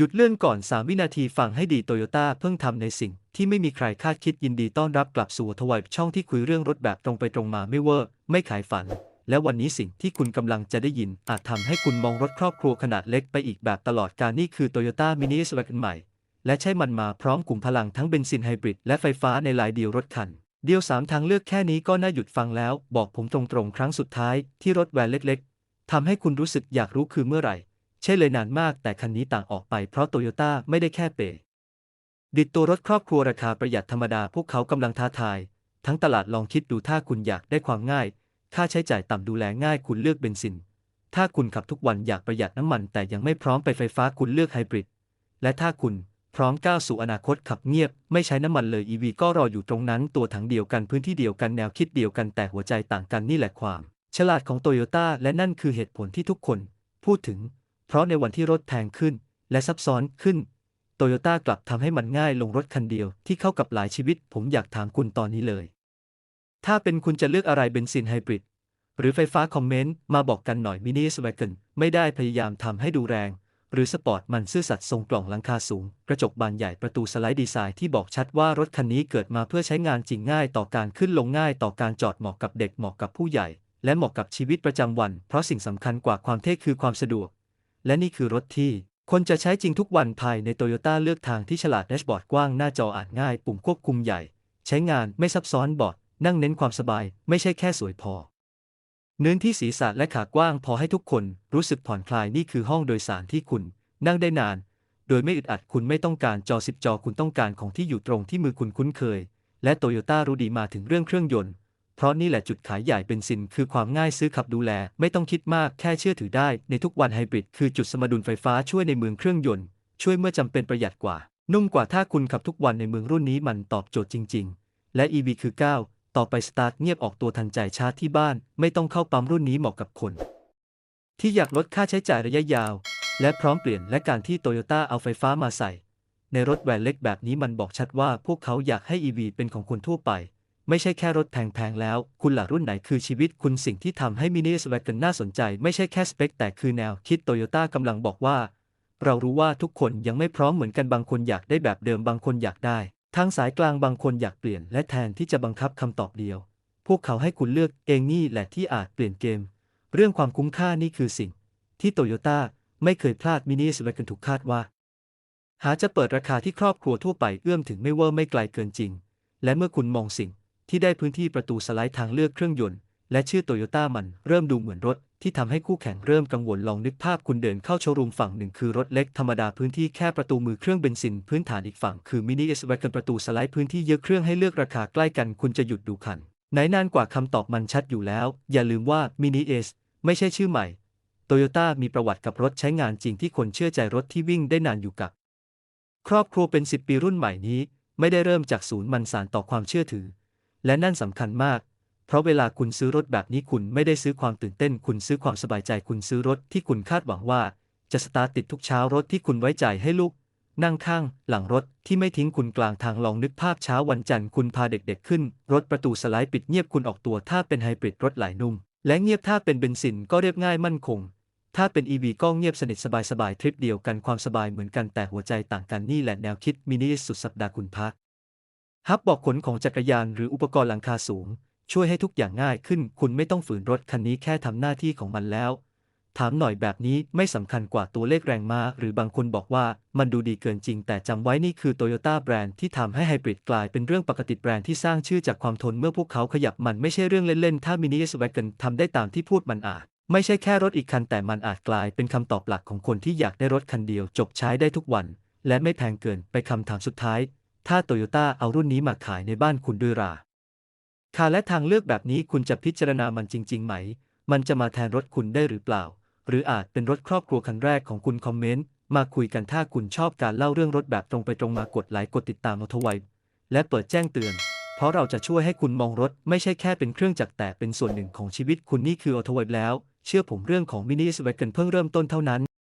หยุดเลื่อนก่อน 3 วินาทีฟังให้ดีโตโยต้าเพิ่งทำในสิ่งที่ไม่มีใครคาดคิดยินดีต้อนรับกลับสู่ทวายช่องที่คุยเรื่องรถแบบตรงไปตรงมาไม่เวอร์ ไม่ขายฝัน และวันนี้สิ่งที่คุณกำลังจะได้ยิน อาจทำให้คุณมองรถครอบครัวขนาดเล็กไปอีกแบบตลอดการนี่คือ Toyota Mini s w a g o n ใหม่ และใช้มันมาพร้อมกลุ่มพลังทั้งเบนซินไฮบริดและไฟฟ้าในหลายเดียวรถคัน เดียว 3 ทางเลือกแค่นี้ก็น่าหยุดฟังแล้ว บอกผมตรงๆ ครั้งสุดท้ายที่รถแวนเล็ก ๆทำให้คุณรู้สึกอยากรู้คือเมื่อไหร่ ใช่เลยนานมากแต่คันนี้ต่างออกไปเพราะโตโยต้าไม่ได้แค่เปย์ดิดตัวรถครอบครัวราคาประหยัดธรรมดาพวกเขากำลังท้าทาย ทั้งตลาดลองคิดดูถ้าคุณอยากได้ความง่าย ค่าใช้จ่ายต่ำดูแลง่ายคุณเลือกเบนซิน ถ้าคุณขับทุกวันอยากประหยัดน้ำมัน แต่ยังไม่พร้อมไปไฟฟ้าคุณเลือกไฮบริด และถ้าคุณพร้อมก้าวสู่อนาคตขับเงียบ ไม่ใช้น้ำมันเลย EV ก็รออยู่ตรงนั้นตัวถังเดียวกันพื้นที่เดียวกันแนวคิดเดียวกันแต่หัวใจต่างกันนี่แหละความ ฉลาดของโตโยต้าและนั่นคือเหตุผลที่ทุกคน พูดถึง เพราะในวันที่รถแพงขึ้น และซับซ้อนขึ้นโตโยต้ากลับทำให้มันง่ายลงรถคันเดียวที่เข้ากับหลายชีวิต ผมอยากถามคุณตอนนี้เลย ถ้าเป็นคุณจะเลือกอะไรเบนซินไฮบริดหรือไฟฟ้าคอมเมนต์มาบอกกันหน่อยมินิสวาเกนไม่ได้พยายามทำให้ดูแรง หรือสปอร์ตมันซื่อสัตย์ทรงกล่องหลังคาสูง กระจกบานใหญ่ประตูสไลด์ดีไซน์ที่บอกชัดว่ารถคันนี้เกิดมาเพื่อใช้งานจริงง่ายต่อการขึ้นลงง่ายต่อการจอดเหมาะกับเด็กเหมาะกับผู้ใหญ่ และเหมาะกับชีวิตประจำวัน เพราะสิ่งสำคัญกว่าความเท่คือความสะดวก และนี่คือรถที่คนจะใช้จริงทุกวันภายในโตโยต้าเลือกทางที่ฉลาดแดชบอร์ดกว้างหน้าจออ่านง่าย ปุ่มควบคุมใหญ่ ใช้งานไม่ซับซ้อนบอร์ดนั่งเน้นความสบายไม่ใช่แค่สวยพอ เนื้อที่ศีรษะและขากว้างพอให้ทุกคนรู้สึกผ่อนคลายนี่คือห้องโดยสารที่คุณ นั่งได้นาน โดยไม่อึดอัดคุณไม่ต้องการจอสิบจอคุณต้องการของที่อยู่ตรงที่มือคุณคุ้นเคย และโตโยต้ารู้ดีมาถึงเรื่องเครื่องยนต์ เพราะนี่แหละจุดขายใหญ่เป็นสินคือความง่ายซื้อขับดูแล ไม่ต้องคิดมากแค่เชื่อถือได้ ในทุกวันไฮบริดคือจุดสมดุลไฟฟ้าช่วยในเมืองเครื่องยนต์ ช่วยเมื่อจำเป็นประหยัดกว่า นุ่มกว่าถ้าคุณขับทุกวันในเมืองรุ่นนี้มันตอบโจทย์จริง ๆ และ EV คือก้าวต่อไปสตาร์ทเงียบออกตัวทันใจชาร์จที่บ้าน ไม่ต้องเข้าปั๊มรุ่นนี้เหมาะกับคน ที่อยากลดค่าใช้จ่ายระยะยาว และพร้อมเปลี่ยนและการที่โตโยต้าเอาไฟฟ้ามาใส่ในรถแวนเล็กแบบนี้มันบอกชัดว่าพวกเขาอยากให้ EV เป็นของคนทั่วไป ไม่ใช่แค่รถแพงๆแล้ว คุณหลักรุ่นไหนคือชีวิตคุณสิ่งที่ทำให้มินิสวก o n น่าสนใจ ไม่ใช่แค่สเปคแต่คือแนวคิดโตโยต้ากำลังบอกว่า เรารู้ว่าทุกคนยังไม่พร้อมเหมือนกันบางคนอยากได้แบบเดิมบางคนอยากได้ ทางสายกลางบางคนอยากเปลี่ยน และแทนที่จะบังคับคำตอบเดียว พวกเขาให้คุณเลือกเองนี่แหละที่อาจเปลี่ยนเกม เรื่องความคุ้มค่านี่คือสิ่ง ที่โตโยต้าไม่เคยพลาดมินิสว a ก o n ถูกคาดว่า หาจะเปิดราคาที่ครอบครัวทั่วไปเอื้อมถึงไม่เวอร์ไม่ไกลเกินจริง และเมื่อคุณมองสิ่ง ที่ได้พื้นที่ประตูสไลด์ทางเลือกเครื่องยนต์ และชื่อโตโยต้ามันเริ่มดูเหมือนรถที่ทำให้คู่แข่งเริ่มกังวลลองนึกภาพคุณเดินเข้าโชว์รูมฝั่งหนึ่งคือรถเล็กธรรมดาพื้นที่แค่ประตูมือเครื่องเบนซินพื้นฐานอีกฝั่งคือมินิเอสแว a ก o n ประตูสไลด์พื้นที่เยอะเครื่องให้เลือกราคาใกล้กันคุณจะหยุดดูคันไหนนานกว่าคำตอบมันชัดอยู่แล้ว อย่าลืมว่ามินิเอสไม่ใช่ชื่อใหม่โตโยต้ามีประวัติกับรถใช้งานจริงที่คนเชื่อใจรถที่วิ่งได้นานอยู่กับ ครอบครัวเป็น 10 ปีรุ่นใหม่นี้ ไม่ได้เริ่มจากศูนย์มันสารต่อความเชื่อถือ และนั่นสำคัญมาก เพราะเวลาคุณซื้อรถแบบนี้คุณไม่ได้ซื้อความตื่นเต้น คุณซื้อความสบายใจคุณซื้อรถที่คุณคาดหวังว่า จะสตาร์ทติดทุกเช้ารถที่คุณไว้ใจให้ลูก นั่งข้าง หลังรถที่ไม่ทิ้งคุณกลางทางลองนึกภาพเช้าวันจันทร์คุณพาเด็กๆขึ้น รถประตูสไลด์ปิดเงียบคุณออกตัวถ้าเป็นไฮบริดรถไหลนุ่ม และเงียบถ้าเป็นเบนซินก็เรียบง่ายมั่นคงถ้าเป็น EV ก็เงียบสนิทสบายๆ ทริปเดียวกันความสบายเหมือนกันแต่หัวใจต่างกันนี่แหละแนวคิดมินิสุดสัปดาห์คุณพัก ฮับบอกขนของจักรยานหรืออุปกรณ์หลังคาสูง ช่วยให้ทุกอย่างง่ายขึ้น คุณไม่ต้องฝืนรถคันนี้แค่ทำหน้าที่ของมันแล้ว ถามหน่อยแบบนี้ไม่สำคัญกว่าตัวเลขแรงม้า หรือบางคนบอกว่ามันดูดีเกินจริง แต่จำไว้นี่คือโตโยต้าแบรนด์ที่ทำให้ไฮบริดกลายเป็นเรื่องปกติแบรนด์ที่สร้างชื่อจากความทนเมื่อพวกเขาขยับมันไม่ใช่เรื่องเล่นๆ ถ้ามินิสว a ก o n ทำได้ตามที่พูดมันอาจไม่ใช่แค่รถอีกคันแต่มันอาจกลายเป็นคำตอบหลักของคนที่อยากได้รถคันเดียวจบใช้ได้ทุกวัน และไม่แพงเกินไปคำถามสุดท้าย ถ้าโตโยต้าเอารุ่นนี้มาขายในบ้านคุณด้วยราคาและทางเลือกแบบนี้คุณจะพิจารณามันจริง ๆ ไหม มันจะมาแทนรถคุณได้หรือเปล่า หรืออาจเป็นรถครอบครัวคันแรกของคุณคอมเมนต์ มาคุยกันถ้าคุณชอบการเล่าเรื่องรถแบบตรงไปตรงมากดไลค์กดติดตามอทไวและเปิดแจ้งเตือน เพราะเราจะช่วยให้คุณมองรถไม่ใช่แค่เป็นเครื่องจักรแต่เป็นส่วนหนึ่งของชีวิตคุณนี่คืออทไวแล้ว เชื่อผมเรื่องของมินิสเวก o n เพิ่งเริ่มต้นเท่านั้น